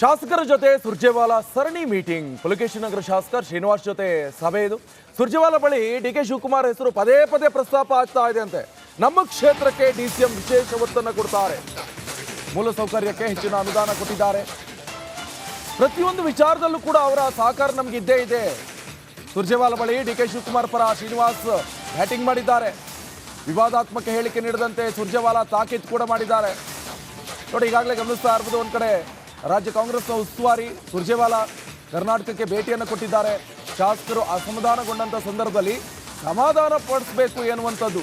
ಶಾಸಕರ ಜೊತೆ ಸುರ್ಜೇವಾಲಾ ಸರಣಿ ಮೀಟಿಂಗ್. ಪುಲಕೇಶಿ ನಗರ ಶಾಸಕ ಶ್ರೀನಿವಾಸ್ ಜೊತೆ ಸಭೆ ಇದು. ಸುರ್ಜೇವಾಲಾ ಬಳಿ ಡಿ ಕೆ ಶಿವಕುಮಾರ್ ಹೆಸರು ಪದೇ ಪದೇ ಪ್ರಸ್ತಾಪ ಆಗ್ತಾ ಇದೆ ಅಂತೆ ನಮ್ಮ ಕ್ಷೇತ್ರಕ್ಕೆ ಡಿ ಸಿ ಎಂ ವಿಶೇಷ ಒತ್ತನ್ನು ಕೊಡ್ತಾರೆ. ಮೂಲಸೌಕರ್ಯಕ್ಕೆ ಹೆಚ್ಚಿನ ಅನುದಾನ ಕೊಟ್ಟಿದ್ದಾರೆ. ಪ್ರತಿಯೊಂದು ವಿಚಾರದಲ್ಲೂ ಕೂಡ ಅವರ ಸಹಕಾರ ನಮ್ಗೆ ಇದ್ದೇ ಇದೆ. ಸುರ್ಜೇವಾಲಾ ಬಳಿ ಡಿ ಕೆ ಶಿವಕುಮಾರ್ ಪರ ಶ್ರೀನಿವಾಸ್ ಬ್ಯಾಟಿಂಗ್ ಮಾಡಿದ್ದಾರೆ. ವಿವಾದಾತ್ಮಕ ಹೇಳಿಕೆ ನೀಡದಂತೆ ಸುರ್ಜೇವಾಲಾ ತಾಕೀತ್ ಕೂಡ ಮಾಡಿದ್ದಾರೆ. ನೋಡಿ, ಈಗಾಗಲೇ ಗಮನಿಸ್ತಾ ಇರ್ಬೋದು ಒಂದು ಕಡೆ. ರಾಜ್ಯ ಕಾಂಗ್ರೆಸ್ನ ಉಸ್ತುವಾರಿ ಸುರ್ಜೇವಾಲಾ ಕರ್ನಾಟಕಕ್ಕೆ ಭೇಟಿಯನ್ನು ಕೊಟ್ಟಿದ್ದಾರೆ. ಶಾಸಕರು ಅಸಮಾಧಾನಗೊಂಡಂಥ ಸಂದರ್ಭದಲ್ಲಿ ಸಮಾಧಾನ ಪಡಿಸಬೇಕು ಎನ್ನುವಂಥದ್ದು.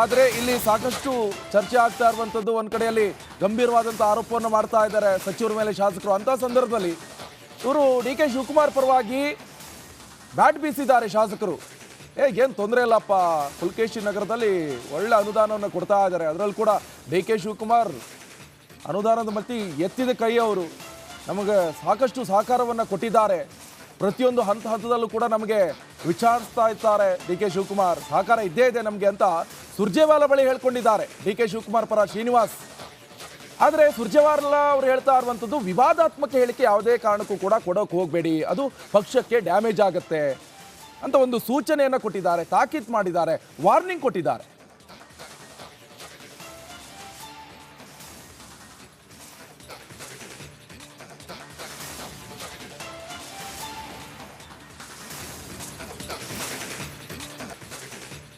ಆದರೆ ಇಲ್ಲಿ ಸಾಕಷ್ಟು ಚರ್ಚೆ ಆಗ್ತಾ ಇರುವಂಥದ್ದು ಒಂದು ಕಡೆಯಲ್ಲಿ ಗಂಭೀರವಾದಂಥ ಆರೋಪವನ್ನು ಮಾಡ್ತಾ ಇದ್ದಾರೆ ಸಚಿವರ ಮೇಲೆ ಶಾಸಕರು. ಅಂತ ಸಂದರ್ಭದಲ್ಲಿ ಇವರು ಡಿ ಕೆ ಶಿವಕುಮಾರ್ ಪರವಾಗಿ ಬ್ಯಾಟ್ ಬೀಸಿದ್ದಾರೆ ಶಾಸಕರು. ಏ, ಏನು ತೊಂದರೆ ಇಲ್ಲಪ್ಪ. ಪುಲ್ಕೇಶಿ ನಗರದಲ್ಲಿ ಒಳ್ಳೆ ಅನುದಾನವನ್ನು ಕೊಡ್ತಾ ಇದ್ದಾರೆ. ಅದರಲ್ಲಿ ಕೂಡ ಡಿ ಕೆ ಶಿವಕುಮಾರ್ ಅನುದಾನದ ಮತ್ತಿ ಎತ್ತಿದ ಕೈ ಅವರು. ನಮಗೆ ಸಾಕಷ್ಟು ಸಹಕಾರವನ್ನು ಕೊಟ್ಟಿದ್ದಾರೆ. ಪ್ರತಿಯೊಂದು ಹಂತ ಹಂತದಲ್ಲೂ ಕೂಡ ನಮಗೆ ವಿಚಾರಿಸ್ತಾ ಇದ್ದಾರೆ ಡಿ ಕೆ ಶಿವಕುಮಾರ್. ಸಹಕಾರ ಇದ್ದೇ ಇದೆ ನಮಗೆ ಅಂತ ಸುರ್ಜೇವಾಲ ಬಳಿ ಹೇಳ್ಕೊಂಡಿದ್ದಾರೆ ಡಿ ಕೆ ಶಿವಕುಮಾರ್ ಪರ ಶ್ರೀನಿವಾಸ್. ಆದರೆ ಸುರ್ಜೇವಾಲ ಅವರು ಹೇಳ್ತಾ ಇರುವಂಥದ್ದು ವಿವಾದಾತ್ಮಕ ಹೇಳಿಕೆ ಯಾವುದೇ ಕಾರಣಕ್ಕೂ ಕೂಡ ಕೊಡೋಕೆ ಹೋಗಬೇಡಿ. ಅದು ಪಕ್ಷಕ್ಕೆ ಡ್ಯಾಮೇಜ್ ಆಗುತ್ತೆ ಅಂತ ಒಂದು ಸೂಚನೆಯನ್ನು ಕೊಟ್ಟಿದ್ದಾರೆ, ತಾಕೀತು ಮಾಡಿದ್ದಾರೆ, ವಾರ್ನಿಂಗ್ ಕೊಟ್ಟಿದ್ದಾರೆ.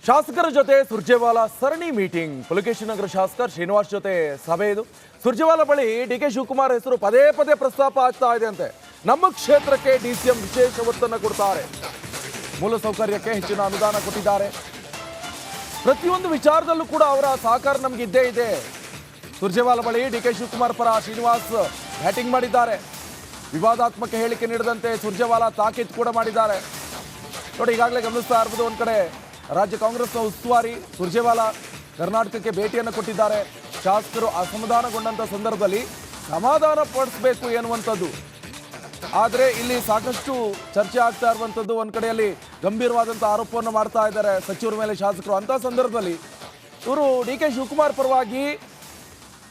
ಶಾಸಕರ ಜೊತೆ ಸುರ್ಜೇವಾಲಾ ಸರಣಿ ಮೀಟಿಂಗ್. ಪುಲಕೇಶಿ ನಗರ ಶಾಸಕ ಶ್ರೀನಿವಾಸ್ ಜೊತೆ ಸಭೆ ಇದು. ಸುರ್ಜೇವಾಲಾ ಬಳಿ ಡಿ ಕೆ ಶಿವಕುಮಾರ್ ಹೆಸರು ಪದೇ ಪದೇ ಪ್ರಸ್ತಾಪ ಆಗ್ತಾ ಇದೆ ಅಂತೆ ನಮ್ಮ ಕ್ಷೇತ್ರಕ್ಕೆ ಡಿ ಸಿ ಎಂ ವಿಶೇಷ ಒತ್ತನ್ನು ಕೊಡ್ತಾರೆ. ಮೂಲಸೌಕರ್ಯಕ್ಕೆ ಹೆಚ್ಚಿನ ಅನುದಾನ ಕೊಟ್ಟಿದ್ದಾರೆ. ಪ್ರತಿಯೊಂದು ವಿಚಾರದಲ್ಲೂ ಕೂಡ ಅವರ ಸಹಕಾರ ನಮ್ಗೆ ಇದ್ದೇ ಇದೆ. ಸುರ್ಜೇವಾಲಾ ಬಳಿ ಡಿ ಕೆ ಶಿವಕುಮಾರ್ ಪರ ಶ್ರೀನಿವಾಸ್ ಬ್ಯಾಟಿಂಗ್ ಮಾಡಿದ್ದಾರೆ. ವಿವಾದಾತ್ಮಕ ಹೇಳಿಕೆ ನೀಡದಂತೆ ಸುರ್ಜೇವಾಲಾ ತಾಕೀತ್ ಕೂಡ ಮಾಡಿದ್ದಾರೆ. ನೋಡಿ, ಈಗಾಗಲೇ ಗಮನಿಸ್ತಾ ಇರ್ಬೋದು ಒಂದು ಕಡೆ. ರಾಜ್ಯ ಕಾಂಗ್ರೆಸ್ನ ಉಸ್ತುವಾರಿ ಸುರ್ಜೇವಾಲಾ ಕರ್ನಾಟಕಕ್ಕೆ ಭೇಟಿಯನ್ನು ಕೊಟ್ಟಿದ್ದಾರೆ. ಶಾಸಕರು ಅಸಮಾಧಾನಗೊಂಡಂಥ ಸಂದರ್ಭದಲ್ಲಿ ಸಮಾಧಾನ ಪಡಿಸಬೇಕು ಎನ್ನುವಂಥದ್ದು. ಆದರೆ ಇಲ್ಲಿ ಸಾಕಷ್ಟು ಚರ್ಚೆ ಆಗ್ತಾ ಇರುವಂಥದ್ದು ಒಂದು ಕಡೆಯಲ್ಲಿ ಗಂಭೀರವಾದಂಥ ಆರೋಪವನ್ನು ಮಾಡ್ತಾ ಇದ್ದಾರೆ ಸಚಿವರ ಮೇಲೆ ಶಾಸಕರು. ಅಂಥ ಸಂದರ್ಭದಲ್ಲಿ ಇವರು ಡಿ ಕೆ ಶಿವಕುಮಾರ್ ಪರವಾಗಿ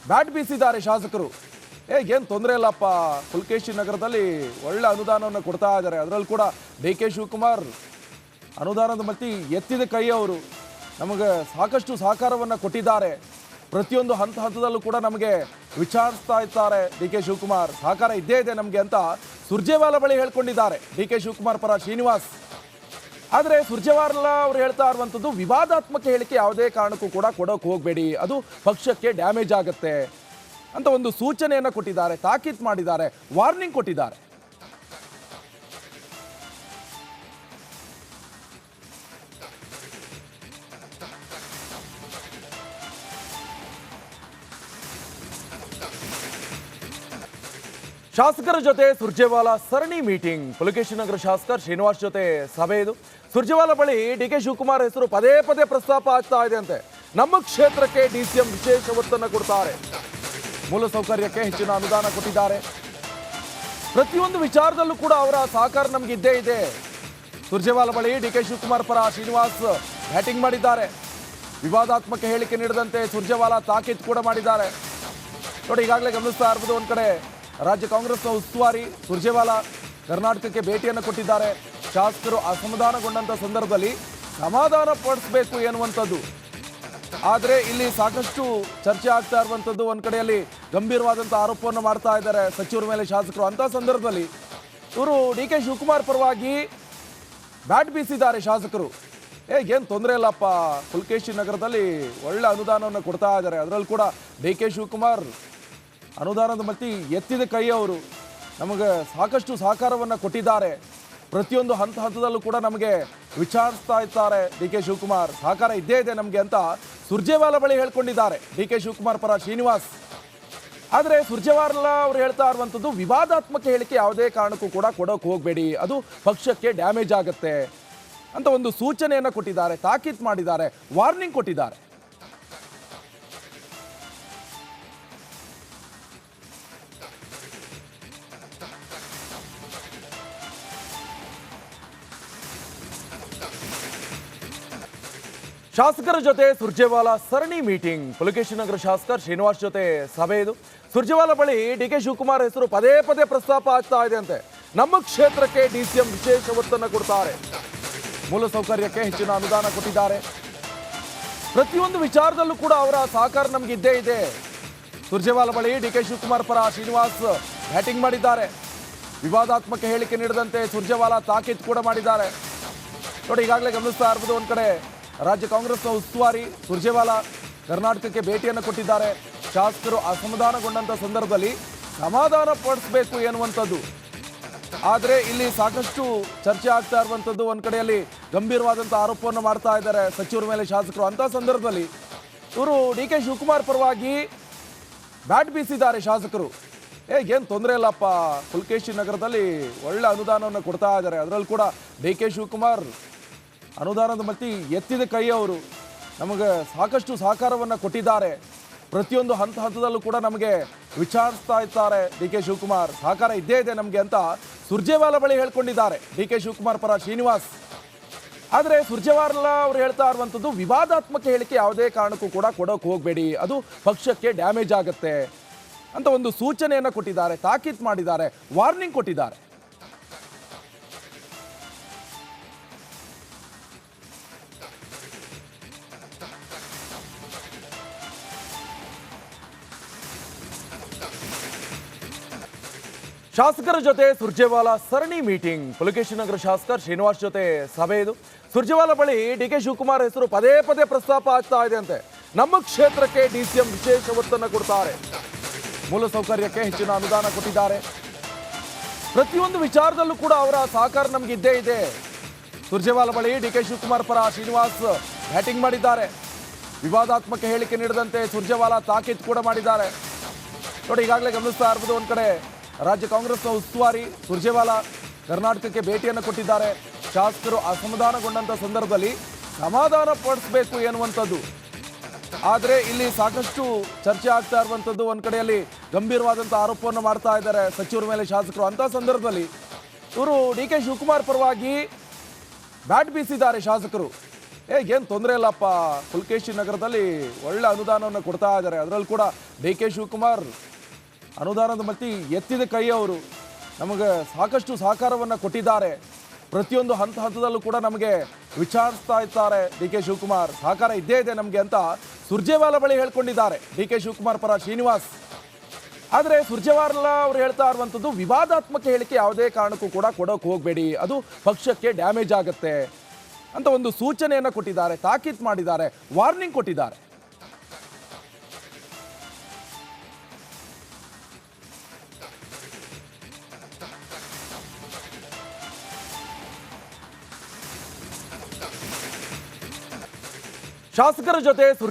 ಬ್ಯಾಟ್ ಬೀಸಿದ್ದಾರೆ ಶಾಸಕರು. ಏ, ಏನು ತೊಂದರೆ ಇಲ್ಲಪ್ಪ. ಪುಲ್ಕೇಶಿ ನಗರದಲ್ಲಿ ಒಳ್ಳೆ ಅನುದಾನವನ್ನು ಕೊಡ್ತಾ ಇದ್ದಾರೆ. ಅದರಲ್ಲಿ ಕೂಡ ಡಿ ಕೆ ಶಿವಕುಮಾರ್ ಅನುದಾನದ ಮತ್ತಿ ಎತ್ತಿದ ಕೈ ಅವರು. ನಮಗೆ ಸಾಕಷ್ಟು ಸಹಕಾರವನ್ನು ಕೊಟ್ಟಿದ್ದಾರೆ. ಪ್ರತಿಯೊಂದು ಹಂತ ಹಂತದಲ್ಲೂ ಕೂಡ ನಮಗೆ ವಿಚಾರಿಸ್ತಾ ಇದ್ದಾರೆ ಡಿ ಕೆ ಶಿವಕುಮಾರ್. ಸಹಕಾರ ಇದ್ದೇ ಇದೆ ನಮಗೆ ಅಂತ ಸುರ್ಜೇವಾಲ ಬಳಿ ಹೇಳ್ಕೊಂಡಿದ್ದಾರೆ ಡಿ ಕೆ ಶಿವಕುಮಾರ್ ಪರ ಶ್ರೀನಿವಾಸ್. ಆದರೆ ಸುರ್ಜೇವಾಲ ಅವರು ಹೇಳ್ತಾ ಇರುವಂಥದ್ದು ವಿವಾದಾತ್ಮಕ ಹೇಳಿಕೆ ಯಾವುದೇ ಕಾರಣಕ್ಕೂ ಕೂಡ ಕೊಡೋಕೆ ಹೋಗಬೇಡಿ. ಅದು ಪಕ್ಷಕ್ಕೆ ಡ್ಯಾಮೇಜ್ ಆಗುತ್ತೆ ಅಂತ ಒಂದು ಸೂಚನೆಯನ್ನು ಕೊಟ್ಟಿದ್ದಾರೆ, ತಾಕೀತು ಮಾಡಿದ್ದಾರೆ, ವಾರ್ನಿಂಗ್ ಕೊಟ್ಟಿದ್ದಾರೆ. ಶಾಸಕರ ಜೊತೆ ಸುರ್ಜೇವಾಲಾ ಸರಣಿ ಮೀಟಿಂಗ್. ಪುಲಕೇಶಿ ನಗರ ಶಾಸಕ ಶ್ರೀನಿವಾಸ್ ಜೊತೆ ಸಭೆ ಇದು. ಸುರ್ಜೇವಾಲಾ ಬಳಿ ಡಿ ಕೆ ಶಿವಕುಮಾರ್ ಹೆಸರು ಪದೇ ಪದೇ ಪ್ರಸ್ತಾಪ ಆಗ್ತಾ ಇದೆ ಅಂತೆ ನಮ್ಮ ಕ್ಷೇತ್ರಕ್ಕೆ ಡಿ ಸಿ ಎಂ ವಿಶೇಷ ಒತ್ತನ್ನು ಕೊಡ್ತಾರೆ. ಮೂಲಸೌಕರ್ಯಕ್ಕೆ ಹೆಚ್ಚಿನ ಅನುದಾನ ಕೊಟ್ಟಿದ್ದಾರೆ. ಪ್ರತಿಯೊಂದು ವಿಚಾರದಲ್ಲೂ ಕೂಡ ಅವರ ಸಹಕಾರ ನಮ್ಗೆ ಇದ್ದೇ ಇದೆ. ಸುರ್ಜೇವಾಲಾ ಬಳಿ ಡಿ ಕೆ ಶಿವಕುಮಾರ್ ಪರ ಶ್ರೀನಿವಾಸ್ ಬ್ಯಾಟಿಂಗ್ ಮಾಡಿದ್ದಾರೆ. ವಿವಾದಾತ್ಮಕ ಹೇಳಿಕೆ ನೀಡದಂತೆ ಸುರ್ಜೇವಾಲಾ ತಾಕೀತ್ ಕೂಡ ಮಾಡಿದ್ದಾರೆ. ನೋಡಿ, ಈಗಾಗಲೇ ಗಮನಿಸ್ತಾ ಇರ್ಬೋದು ಒಂದು ಕಡೆ. ರಾಜ್ಯ ಕಾಂಗ್ರೆಸ್ನ ಉಸ್ತುವಾರಿ ಸುರ್ಜೇವಾಲಾ ಕರ್ನಾಟಕಕ್ಕೆ ಭೇಟಿಯನ್ನು ಕೊಟ್ಟಿದ್ದಾರೆ. ಶಾಸಕರು ಅಸಮಾಧಾನಗೊಂಡಂಥ ಸಂದರ್ಭದಲ್ಲಿ ಸಮಾಧಾನ ಪಡಿಸಬೇಕು ಎನ್ನುವಂಥದ್ದು. ಆದರೆ ಇಲ್ಲಿ ಸಾಕಷ್ಟು ಚರ್ಚೆ ಆಗ್ತಾ ಇರುವಂಥದ್ದು ಒಂದು ಕಡೆಯಲ್ಲಿ ಗಂಭೀರವಾದಂಥ ಆರೋಪವನ್ನು ಮಾಡ್ತಾ ಇದ್ದಾರೆ ಸಚಿವರ ಮೇಲೆ ಶಾಸಕರು. ಅಂತ ಸಂದರ್ಭದಲ್ಲಿ ಇವರು ಡಿ ಕೆ ಶಿವಕುಮಾರ್ ಪರವಾಗಿ ಬ್ಯಾಟ್ ಬೀಸಿದ್ದಾರೆ ಶಾಸಕರು. ಏ, ಏನು ತೊಂದರೆ ಇಲ್ಲಪ್ಪ. ಪುಲ್ಕೇಶಿ ನಗರದಲ್ಲಿ ಒಳ್ಳೆ ಅನುದಾನವನ್ನು ಕೊಡ್ತಾ ಇದ್ದಾರೆ. ಅದರಲ್ಲಿ ಕೂಡ ಡಿ ಕೆ ಶಿವಕುಮಾರ್ ಅನುದಾನದ ಮತ್ತಿ ಎತ್ತಿದ ಕೈ ಅವರು. ನಮಗೆ ಸಾಕಷ್ಟು ಸಹಕಾರವನ್ನು ಕೊಟ್ಟಿದ್ದಾರೆ. ಪ್ರತಿಯೊಂದು ಹಂತ ಹಂತದಲ್ಲೂ ಕೂಡ ನಮಗೆ ವಿಚಾರಿಸ್ತಾ ಇದ್ದಾರೆ ಡಿ ಕೆ ಶಿವಕುಮಾರ್. ಸಹಕಾರ ಇದ್ದೇ ಇದೆ ನಮಗೆ ಅಂತ ಸುರ್ಜೇವಾಲ ಬಳಿ ಹೇಳ್ಕೊಂಡಿದ್ದಾರೆ ಡಿ ಕೆ ಶಿವಕುಮಾರ್ ಪರ ಶ್ರೀನಿವಾಸ್. ಆದರೆ ಸುರ್ಜೇವಾಲ ಅವರು ಹೇಳ್ತಾ ಇರುವಂಥದ್ದು ವಿವಾದಾತ್ಮಕ ಹೇಳಿಕೆ ಯಾವುದೇ ಕಾರಣಕ್ಕೂ ಕೂಡ ಕೊಡೋಕೆ ಹೋಗಬೇಡಿ. ಅದು ಪಕ್ಷಕ್ಕೆ ಡ್ಯಾಮೇಜ್ ಆಗುತ್ತೆ ಅಂತ ಒಂದು ಸೂಚನೆಯನ್ನು ಕೊಟ್ಟಿದ್ದಾರೆ, ತಾಕೀತು ಮಾಡಿದ್ದಾರೆ, ವಾರ್ನಿಂಗ್ ಕೊಟ್ಟಿದ್ದಾರೆ. ಶಾಸಕರ ಜೊತೆ ಸುರ್ಜೇವಾಲಾ ಸರಣಿ ಮೀಟಿಂಗ್. ಪುಲಕೇಶಿ ನಗರ ಶಾಸಕ ಶ್ರೀನಿವಾಸ್ ಜೊತೆ ಸಭೆ ಇದು. ಸುರ್ಜೇವಾಲ ಬಳಿ ಡಿ ಕೆ ಶಿವಕುಮಾರ್ ಹೆಸರು ಪದೇ ಪದೇ ಪ್ರಸ್ತಾಪ ಆಗ್ತಾ ಇದೆ ಅಂತೆ ನಮ್ಮ ಕ್ಷೇತ್ರಕ್ಕೆ ಡಿ ಸಿ ಎಂ ವಿಶೇಷ ಒತ್ತನ್ನು ಕೊಡ್ತಾರೆ. ಮೂಲಸೌಕರ್ಯಕ್ಕೆ ಹೆಚ್ಚಿನ ಅನುದಾನ ಕೊಟ್ಟಿದ್ದಾರೆ. ಪ್ರತಿಯೊಂದು ವಿಚಾರದಲ್ಲೂ ಕೂಡ ಅವರ ಸಹಕಾರ ನಮ್ಗೆ ಇದ್ದೇ ಇದೆ. ಸುರ್ಜೇವಾಲ ಬಳಿ ಡಿ ಕೆ ಶಿವಕುಮಾರ್ ಪರ ಶ್ರೀನಿವಾಸ್ ಬ್ಯಾಟಿಂಗ್ ಮಾಡಿದ್ದಾರೆ. ವಿವಾದಾತ್ಮಕ ಹೇಳಿಕೆ ನೀಡದಂತೆ ಸುರ್ಜೇವಾಲ ತಾಕೀತ್ ಕೂಡ ಮಾಡಿದ್ದಾರೆ. ನೋಡಿ, ಈಗಾಗಲೇ ಗಮನಿಸ್ತಾ ಇರ್ಬೋದು ಒಂದು ಕಡೆ. ರಾಜ್ಯ ಕಾಂಗ್ರೆಸ್ನ ಉಸ್ತುವಾರಿ ಸುರ್ಜೇವಾಲಾ ಕರ್ನಾಟಕಕ್ಕೆ ಭೇಟಿಯನ್ನು ಕೊಟ್ಟಿದ್ದಾರೆ. ಶಾಸಕರು ಅಸಮಾಧಾನಗೊಂಡಂಥ ಸಂದರ್ಭದಲ್ಲಿ ಸಮಾಧಾನ ಪಡಿಸಬೇಕು ಎನ್ನುವಂಥದ್ದು. ಆದರೆ ಇಲ್ಲಿ ಸಾಕಷ್ಟು ಚರ್ಚೆ ಆಗ್ತಾ ಇರುವಂಥದ್ದು ಒಂದು ಕಡೆಯಲ್ಲಿ ಗಂಭೀರವಾದಂಥ ಆರೋಪವನ್ನು ಮಾಡ್ತಾ ಇದ್ದಾರೆ ಸಚಿವರ ಮೇಲೆ ಶಾಸಕರು. ಅಂತ ಸಂದರ್ಭದಲ್ಲಿ ಇವರು ಡಿ ಕೆ ಶಿವಕುಮಾರ್ ಪರವಾಗಿ ಬ್ಯಾಟ್ ಬೀಸಿದ್ದಾರೆ ಶಾಸಕರು. ಏ, ಏನು ತೊಂದರೆ ಇಲ್ಲಪ್ಪ. ಪುಲ್ಕೇಶಿ ನಗರದಲ್ಲಿ ಒಳ್ಳೆ ಅನುದಾನವನ್ನು ಕೊಡ್ತಾ ಇದ್ದಾರೆ. ಅದರಲ್ಲಿ ಕೂಡ ಡಿ ಕೆ ಶಿವಕುಮಾರ್ ಅನುದಾನದ ಮತ್ತಿ ಎತ್ತಿದ ಕೈ ಅವರು. ನಮಗೆ ಸಾಕಷ್ಟು ಸಹಕಾರವನ್ನು ಕೊಟ್ಟಿದ್ದಾರೆ. ಪ್ರತಿಯೊಂದು ಹಂತ ಹಂತದಲ್ಲೂ ಕೂಡ ನಮಗೆ ವಿಚಾರಿಸ್ತಾ ಇದ್ದಾರೆ ಡಿ ಕೆ ಶಿವಕುಮಾರ್. ಸಹಕಾರ ಇದ್ದೇ ಇದೆ ನಮಗೆ ಅಂತ ಸುರ್ಜೇವಾಲ ಬಳಿ ಹೇಳ್ಕೊಂಡಿದ್ದಾರೆ ಡಿ ಕೆ ಶಿವಕುಮಾರ್ ಪರ ಶ್ರೀನಿವಾಸ್. ಆದರೆ ಸುರ್ಜೇವಾಲ ಅವರು ಹೇಳ್ತಾ ಇರುವಂಥದ್ದು ವಿವಾದಾತ್ಮಕ ಹೇಳಿಕೆ ಯಾವುದೇ ಕಾರಣಕ್ಕೂ ಕೂಡ ಕೊಡೋಕೆ ಹೋಗಬೇಡಿ. ಅದು ಪಕ್ಷಕ್ಕೆ ಡ್ಯಾಮೇಜ್ ಆಗುತ್ತೆ ಅಂತ ಒಂದು ಸೂಚನೆಯನ್ನು ಕೊಟ್ಟಿದ್ದಾರೆ, ತಾಕೀತು ಮಾಡಿದ್ದಾರೆ, ವಾರ್ನಿಂಗ್ ಕೊಟ್ಟಿದ್ದಾರೆ. ಶಾಸಕರ ಜೊತೆ ಸುರ್ಜೇವಾಲ ಸರಣಿ ಮೀಟಿಂಗ್. ಪುಲಕೇಶಿ ನಗರ ಶಾಸಕ ಶ್ರೀನಿವಾಸ್ ಜೊತೆ ಸಭೆ ಇದು. ಸುರ್ಜೇವಾಲ ಬಳಿ ಡಿ ಕೆ ಶಿವಕುಮಾರ್ ಹೆಸರು ಪದೇ ಪದೇ ಪ್ರಸ್ತಾಪ ಆಗ್ತಾ ಇದೆ ಅಂತೆ ನಮ್ಮ ಕ್ಷೇತ್ರಕ್ಕೆ ಡಿ ಸಿ ಎಂ ವಿಶೇಷ ಒತ್ತನ್ನು ಕೊಡ್ತಾರೆ. ಮೂಲಸೌಕರ್ಯಕ್ಕೆ ಹೆಚ್ಚಿನ ಅನುದಾನ ಕೊಟ್ಟಿದ್ದಾರೆ. ಪ್ರತಿಯೊಂದು ವಿಚಾರದಲ್ಲೂ ಕೂಡ ಅವರ ಸಹಕಾರ ನಮ್ಗೆ ಇದ್ದೇ ಇದೆ. ಸುರ್ಜೇವಾಲ ಬಳಿ ಡಿ ಕೆ ಶಿವಕುಮಾರ್ ಪರ ಶ್ರೀನಿವಾಸ್ ಬ್ಯಾಟಿಂಗ್ ಮಾಡಿದ್ದಾರೆ. ವಿವಾದಾತ್ಮಕ ಹೇಳಿಕೆ ನೀಡದಂತೆ ಸುರ್ಜೇವಾಲ ತಾಕೀತ್ ಕೂಡ ಮಾಡಿದ್ದಾರೆ. ನೋಡಿ, ಈಗಾಗಲೇ ಗಮನಿಸ್ತಾ ಇರ್ಬೋದು ಒಂದು ಕಡೆ. ರಾಜ್ಯ ಕಾಂಗ್ರೆಸ್ನ ಉಸ್ತುವಾರಿ ಸುರ್ಜೇವಾಲಾ ಕರ್ನಾಟಕಕ್ಕೆ ಭೇಟಿಯನ್ನು ಕೊಟ್ಟಿದ್ದಾರೆ. ಶಾಸಕರು ಅಸಮಾಧಾನಗೊಂಡಂಥ ಸಂದರ್ಭದಲ್ಲಿ ಸಮಾಧಾನ ಪಡಿಸಬೇಕು ಎನ್ನುವಂಥದ್ದು. ಆದರೆ ಇಲ್ಲಿ ಸಾಕಷ್ಟು ಚರ್ಚೆ ಆಗ್ತಾ ಇರುವಂಥದ್ದು ಒಂದು ಕಡೆಯಲ್ಲಿ ಗಂಭೀರವಾದಂಥ ಆರೋಪವನ್ನು ಮಾಡ್ತಾ ಇದ್ದಾರೆ ಸಚಿವರ ಮೇಲೆ ಶಾಸಕರು. ಅಂಥ ಸಂದರ್ಭದಲ್ಲಿ ಇವರು ಡಿ ಕೆ ಶಿವಕುಮಾರ್ ಪರವಾಗಿ ಬ್ಯಾಟ್ ಬೀಸಿದ್ದಾರೆ ಶಾಸಕರು. ಏ, ಏನು ತೊಂದರೆ ಇಲ್ಲಪ್ಪ. ಪುಲ್ಕೇಶಿ ನಗರದಲ್ಲಿ ಒಳ್ಳೆ ಅನುದಾನವನ್ನು ಕೊಡ್ತಾ ಇದ್ದಾರೆ. ಅದರಲ್ಲಿ ಕೂಡ ಡಿ ಕೆ ಶಿವಕುಮಾರ್ ಅನುದಾನದ ಮತ್ತಿ ಎತ್ತಿದ ಕೈ ಅವರು. ನಮಗೆ ಸಾಕಷ್ಟು ಸಹಕಾರವನ್ನು ಕೊಟ್ಟಿದ್ದಾರೆ. ಪ್ರತಿಯೊಂದು ಹಂತ ಹಂತದಲ್ಲೂ ಕೂಡ ನಮಗೆ ವಿಚಾರಿಸ್ತಾ ಇದ್ದಾರೆ ಡಿ ಕೆ ಶಿವಕುಮಾರ್. ಸಹಕಾರ ಇದ್ದೇ ಇದೆ ನಮಗೆ ಅಂತ ಸುರ್ಜೇವಾಲ ಬಳಿ ಹೇಳ್ಕೊಂಡಿದ್ದಾರೆ ಡಿ ಕೆ ಶಿವಕುಮಾರ್ ಪರ ಶ್ರೀನಿವಾಸ್. ಆದರೆ ಸುರ್ಜೇವಾಲ ಅವರು ಹೇಳ್ತಾ ಇರುವಂಥದ್ದು ವಿವಾದಾತ್ಮಕ ಹೇಳಿಕೆ ಯಾವುದೇ ಕಾರಣಕ್ಕೂ ಕೂಡ ಕೊಡೋಕೆ ಹೋಗಬೇಡಿ. ಅದು ಪಕ್ಷಕ್ಕೆ ಡ್ಯಾಮೇಜ್ ಆಗುತ್ತೆ ಅಂತ ಒಂದು ಸೂಚನೆಯನ್ನು ಕೊಟ್ಟಿದ್ದಾರೆ, ತಾಕೀತು ಮಾಡಿದ್ದಾರೆ, ವಾರ್ನಿಂಗ್ ಕೊಟ್ಟಿದ್ದಾರೆ. ಶಾಸಕರ ಜೊತೆ ಸುರ್ಜೆ